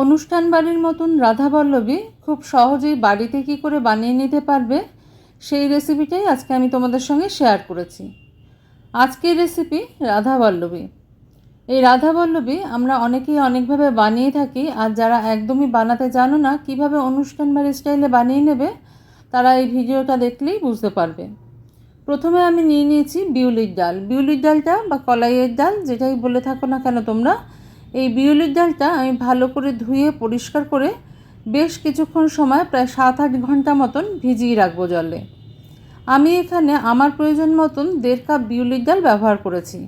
অনুষ্ঠান বাড়ির মতন রাধাবল্লভী খুব সহজেই বাড়িতে কী করে বানিয়ে নিতে পারবে, সেই রেসিপিটাই আজকে আমি তোমাদের সঙ্গে শেয়ার করেছি। আজকের রেসিপি রাধাবল্লভী এই রাধাবল্লভী আমরা অনেকেই অনেকভাবে বানিয়ে থাকি আর যারা একদমই বানাতে জানো না কীভাবে অনুষ্ঠান বাড়ির স্টাইলে বানিয়ে নেবে, তারা এই ভিডিওটা দেখলেই বুঝতে পারবে। প্রথমে আমি নিয়ে নিয়েছি বিউলির ডাল। বিউলির ডালটা বা কলাইয়ের ডাল, যেটাই বলে থাকো না কেন তোমরা এই বিউলির ডালটা আমি ভালো করে ধুয়ে, পরিষ্কার করে বেশ কিছুক্ষণ সময়, প্রায় সাত আট ঘণ্টা মতন ভিজিয়ে রাখব জলে। আমি এখানে আমার প্রয়োজন মতন দেড় কাপ বিউলির ডাল ব্যবহার করেছি।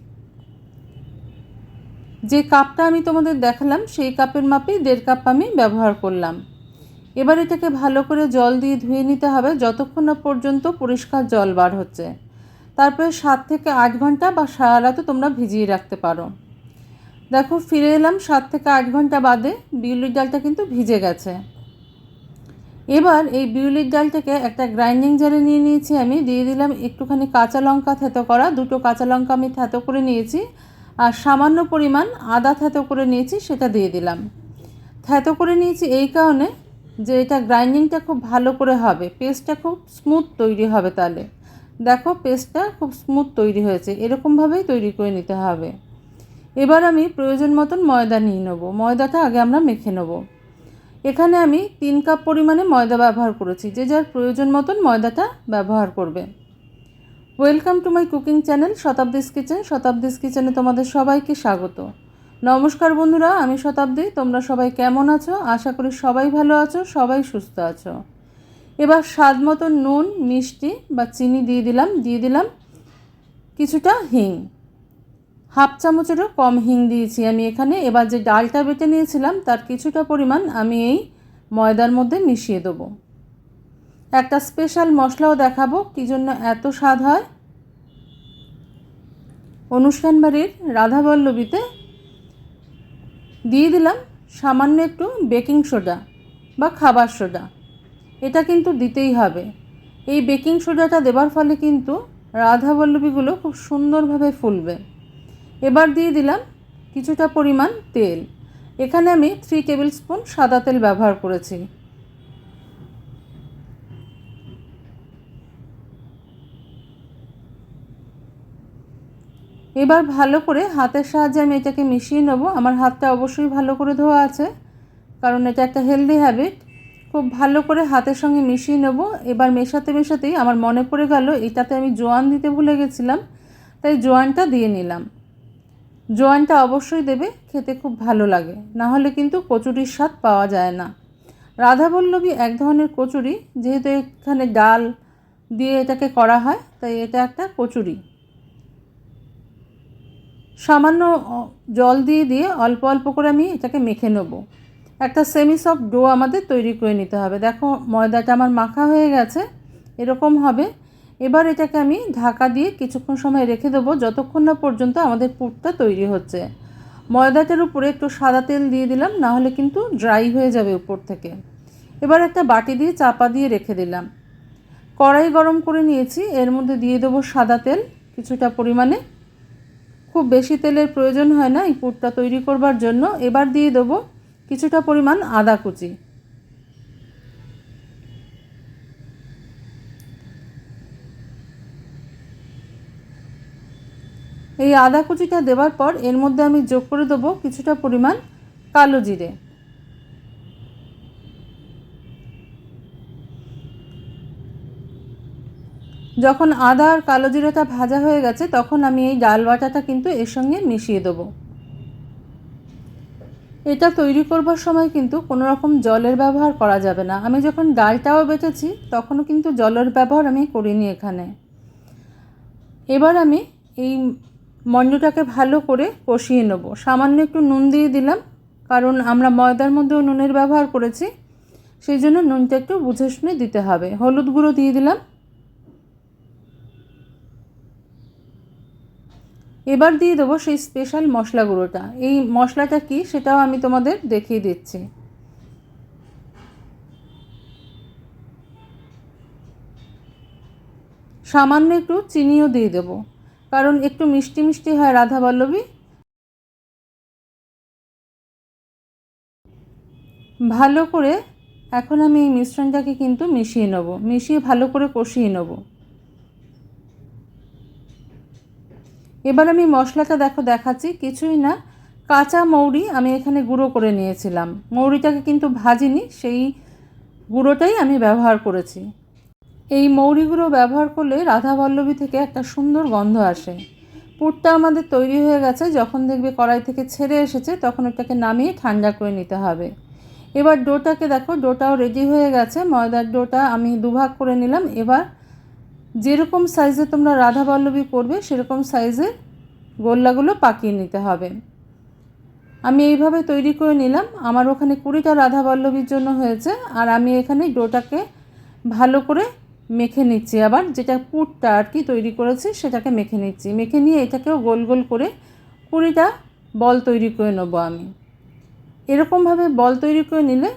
যে কাপটা আমি তোমাদের দেখালাম, সেই কাপের মাপেই দেড় কাপ আমি ব্যবহার করলাম। এবার এটাকে ভালো করে জল দিয়ে ধুয়ে নিতে হবে, যতক্ষণ না পর্যন্ত পরিষ্কার জল বার হচ্ছে। তারপরে সাত থেকে আট ঘণ্টা বা সারা রাতও তোমরা ভিজিয়ে রাখতে পারো। দেখো, ফিরে এলাম সাত থেকে আট ঘণ্টা বাদে। বিউলির ডালটা কিন্তু ভিজে গেছে। এবার এই বিউলির ডালটাকে একটা গ্রাইন্ডিং জারে নিয়ে নিয়েছি আমি। দিয়ে দিলাম একটুখানি কাঁচা লঙ্কা থেতো করা। দুটো কাঁচা লঙ্কা আমি থেতো করে নিয়েছি। আর সামান্য পরিমাণ আদা থেতো করে নিয়েছি, সেটা দিয়ে দিলাম। থেতো করে নিয়েছি এই কারণে যে এটা গ্রাইন্ডিংটা খুব ভালো করে হবে। পেস্টটা খুব স্মুথ তৈরি হবে তাহলে। দেখো, পেস্টটা খুব স্মুথ তৈরি হয়েছে। এরকমভাবেই তৈরি করে নিতে হবে। এবার আমি প্রয়োজন মতন ময়দা নিয়ে নেব। ময়দাটা আগে আমরা মেখে নেব। এখানে আমি তিন কাপ পরিমাণে ময়দা ব্যবহার করেছি। যে যার প্রয়োজন মতন ময়দাটা ব্যবহার করবে। Welcome to my cooking channel Shatabdi's kitchen Shatabdi's কিচেনে তোমাদের সবাইকে স্বাগত। নমস্কার বন্ধুরা, আমি শতাব্দী। তোমরা সবাই কেমন আছো? আশা করি সবাই ভালো আছো, সবাই সুস্থ আছো। এবার স্বাদ মতো নুন, মিষ্টি বা চিনি দিয়ে দিলাম। দিয়ে দিলাম কিছুটা হিং। হাফ চামচেরও কম হিং দিয়েছি আমি এখানে। এবার যে ডালটা বেটে নিয়েছিলাম, তার কিছুটা পরিমাণ আমি এই ময়দার মধ্যে মিশিয়ে দেবো। একটা স্পেশাল মশলাও দেখাবো, কী জন্য এত স্বাদ হয়। অনুষ্ঠান বাড়ির রাধাবল্লবীতে দিয়ে দিলাম সামান্য একটু বেকিং সোডা বা খাবার সোডা। এটা কিন্তু দিতেই হবে। এই বেকিং সোডাটা দেবার ফলে কিন্তু রাধাবল্লবীগুলো খুব সুন্দরভাবে ফুলবে। এবার দিয়ে দিলাম কিছুটা পরিমাণ তেল। এখানে আমি থ্রি টেবিল স্পুন সাদা তেল ব্যবহার করেছি। এবার ভালো করে হাতের সাহায্যে আমি এটাকে মিশিয়ে নেব। আমার হাতটা অবশ্যই ভালো করে ধোয়া আছে, কারণ এটা একটা হেলদি হ্যাবিট খুব ভালো করে হাতের সঙ্গে মিশিয়ে নেব। এবার মেশাতে মেশাতেই আমার মনে পড়ে গেল, এটাতে আমি জোয়ান দিতে ভুলে গেছিলাম, তাই জোয়ানটা দিয়ে নিলাম। জোয়ানটা অবশ্যই দেবে, খেতে খুব ভালো লাগে। না হলে কিন্তু কচুরির স্বাদ পাওয়া যায় না। রাধাবল্লভী এক ধরনের কচুরি, যেহেতু এখানে ডাল দিয়ে এটাকে করা হয়, তাই এটা একটা কচুরি। সামান্য জল দিয়ে দিয়ে অল্প অল্প করে আমি এটাকে মেখে নেব। একটা সেমি সফট ডো আমাদের তৈরি করে নিতে হবে। দেখো ময়দাটা আমার মাখা হয়ে গেছে, এরকম হবে। এবার এটাকে আমি ঢাকা দিয়ে কিছুক্ষণ সময় রেখে দেবো, যতক্ষণ না পর্যন্ত আমাদের পুরটা তৈরি হচ্ছে। ময়দাটার উপরে একটু সাদা তেল দিয়ে দিলাম, না হলে কিন্তু ড্রাই হয়ে যাবে উপর থেকে। এবার একটা বাটি দিয়ে চাপা দিয়ে রেখে দিলাম। কড়াই গরম করে নিয়েছি, এর মধ্যে দিয়ে দেবো সাদা তেল, কিছুটা পরিমাণে। খুব বেশি তেলের প্রয়োজন হয় না এই পুরটা তৈরি করবার জন্য। এবার দিয়ে দেবো কিছুটা পরিমাণ আদা কুচি। এই আদা কুচিটা দেওয়ার পর এর মধ্যে আমি যোগ করে দেবো কিছুটা পরিমাণ কালো জিরে। যখন আদা আর কালো জিরাটা ভাজা হয়ে গেছে, তখন আমি এই ডাল বাটাটা কিন্তু এর সঙ্গে মিশিয়ে দেবো। এটা তৈরি করবার সময় কিন্তু কোনো রকম জলের ব্যবহার করা যাবে না। আমি যখন ডালটাও বেটেছি, তখনও কিন্তু জলের ব্যবহার আমি করিনি এখানে। এবার আমি এই মণ্ডটাকে ভালো করে কষিয়ে নেব। সামান্য একটু নুন দিয়ে দিলাম, কারণ আমরা ময়দার মধ্যেও নুনের ব্যবহার করেছি, সেই জন্য নুনটা একটু বুঝে শুনে দিতে হবে। হলুদ গুঁড়ো দিয়ে দিলাম। এবার দিয়ে দেবো সেই স্পেশাল মশলা গুঁড়োটা। এই মশলাটা কি সেটাও আমি তোমাদের দেখিয়ে দিচ্ছি। সামান্য একটু চিনিও দিয়ে দেবো। কারণ একটু মিষ্টি মিষ্টি হয় রাধা বল্লভী। ভালো করে এখন আমি এই মিশ্রণটাকে কিন্তু মিশিয়ে নেব, মিশিয়ে ভালো করে কষিয়ে নেব। এবার আমি মশলাটা দেখো দেখাচ্ছি, কিছুই না, কাঁচা মৌরি আমি এখানে গুঁড়ো করে নিয়েছিলাম। মৌরিটাকে কিন্তু ভাজিনি, সেই গুঁড়োটাই আমি ব্যবহার করেছি। এই মৌরিগুলো ব্যবহার করলে রাধাবল্লভী থেকে একটা সুন্দর গন্ধ আসে। পুরটা আমাদের তৈরি হয়ে গেছে, যখন দেখবে কড়াই থেকে ছেড়ে এসেছে, তখন ওটাকে নামিয়ে ঠান্ডা করে নিতে হবে। এবার ডোটাকে দেখো, ডোটাও রেডি হয়ে গেছে। ময়দার ডোটা আমি দুভাগ করে নিলাম। এবার যেরকম সাইজে তোমরা রাধাবল্লভী করবে, সেরকম সাইজে গোল্লাগুলো পাকিয়ে নিতে হবে। আমি এইভাবে তৈরি করে নিলাম। আমার ওখানে কুড়িটা রাধাবল্লভীর জন্য হয়েছে। আর আমি এখানে ডোটাকে ভালো করে মেখে নিচ্ছি। আবার যেটা পুরটা আর কি তৈরি করেছি সেটাকে মেখে নিচ্ছি। মেখে নিয়ে এটাকেও গোল গোল করে কুড়িটা বল তৈরি করে নেব আমি। এরকমভাবে বল তৈরি করে নিলে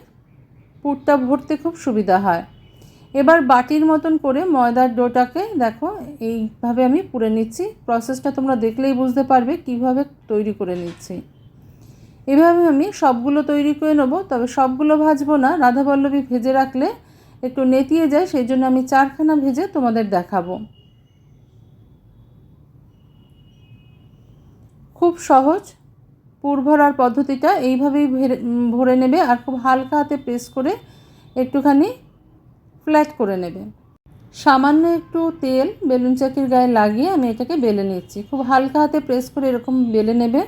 পুরটা ভরতে খুব সুবিধা হয়। এবার বাটির মতন করে ময়দার ডোটাকে দেখো, এইভাবে আমি পুড়ে নিচ্ছি। প্রসেসটা তোমরা দেখলেই বুঝতে পারবে কীভাবে তৈরি করে নিচ্ছি। এভাবে আমি সবগুলো তৈরি করে নেব, তবে সবগুলো ভাজবো না। রাধাবল্লভী ভেজে রাখলে একটু নেতিয়ে যায়, সেই জন্য আমি চারখানা ভেজে তোমাদের দেখাবো। খুব সহজ, পুর ভরার পদ্ধতিটা এইভাবেই ভরে নেবে আর খুব হালকা হাতে প্রেস করে একটুখানি ফ্ল্যাট করে নেবে। সামান্য একটু তেল বেলুন চাকির গায়ে লাগিয়ে আমি এটাকে বেলে নিচ্ছি। খুব হালকা হাতে প্রেস করে এরকম বেলে নেবে।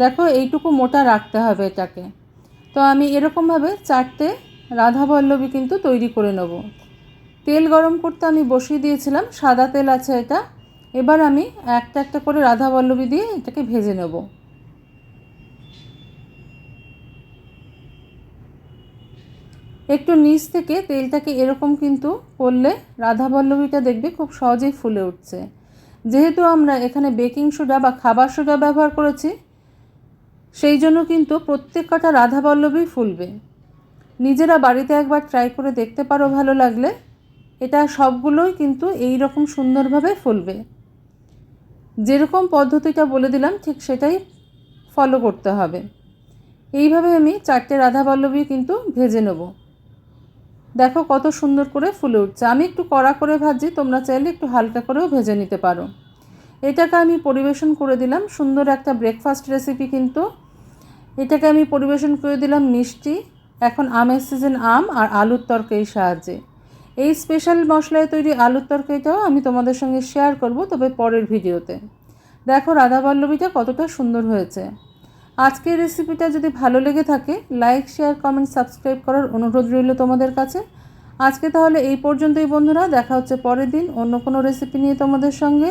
দেখো এইটুকু মোটা রাখতে হবে এটাকে। তো আমি এরকমভাবে চারটে রাধাবল্লভী কিন্তু তৈরি করে নেব। তেল গরম করতে আমি বসিয়ে দিয়েছিলাম, সাদা তেল আছে এটা। এবার আমি একটা একটা করে রাধাবল্লভী দিয়ে এটাকে ভেজে নেব। একটু নিচ থেকে তেলটাকে এরকম কিন্তু করলে রাধাবল্লভীটা দেখবে খুব সহজেই ফুলে উঠছে। যেহেতু আমরা এখানে বেকিং সোডা বা খাবার সোডা ব্যবহার করেছি সেই জন্য কিন্তু প্রত্যেক কটা রাধাবল্লভী ফুলবে। নিজেরা বাড়িতে একবার ট্রাই করে দেখতে পারো ভালো লাগলে। এটা সবগুলোই কিন্তু এই রকম সুন্দরভাবে ফুলবে। যেরকম পদ্ধতিটা বলে দিলাম, ঠিক সেটাই ফলো করতে হবে। এইভাবে আমি চারটে রাধাবল্লভী কিন্তু ভেজে নেব। দেখো কত সুন্দর করে ফুলে উঠছে। আমি একটু কড়া করে ভাজি তোমরা চাইলে একটু হালকা করেও ভেজে নিতে পারো। এটাকে আমি পরিবেশন করে দিলাম। সুন্দর একটা ব্রেকফাস্ট রেসিপি কিন্তু। এটাকে আমি পরিবেশন করে দিলাম মিষ্টি, এখন আমের সিজন আম আর আলুর তরকারির সাহায্যে। এই স্পেশাল মশলায় তৈরি আলুর তরকারিটাও আমি তোমাদের সঙ্গে শেয়ার করব, তবে পরের ভিডিওতে। দেখো রাধা রাধাবল্লভীটা কতটা সুন্দর হয়েছে। আজকের রেসিপিটা যদি ভালো লেগে থাকে লাইক শেয়ার কমেন্ট সাবস্ক্রাইব করার অনুরোধ রইল তোমাদের কাছে। আজকে তাহলে এই পর্যন্তই বন্ধুরা, দেখা হচ্ছে পরের দিন অন্য কোনো রেসিপি নিয়ে তোমাদের সঙ্গে।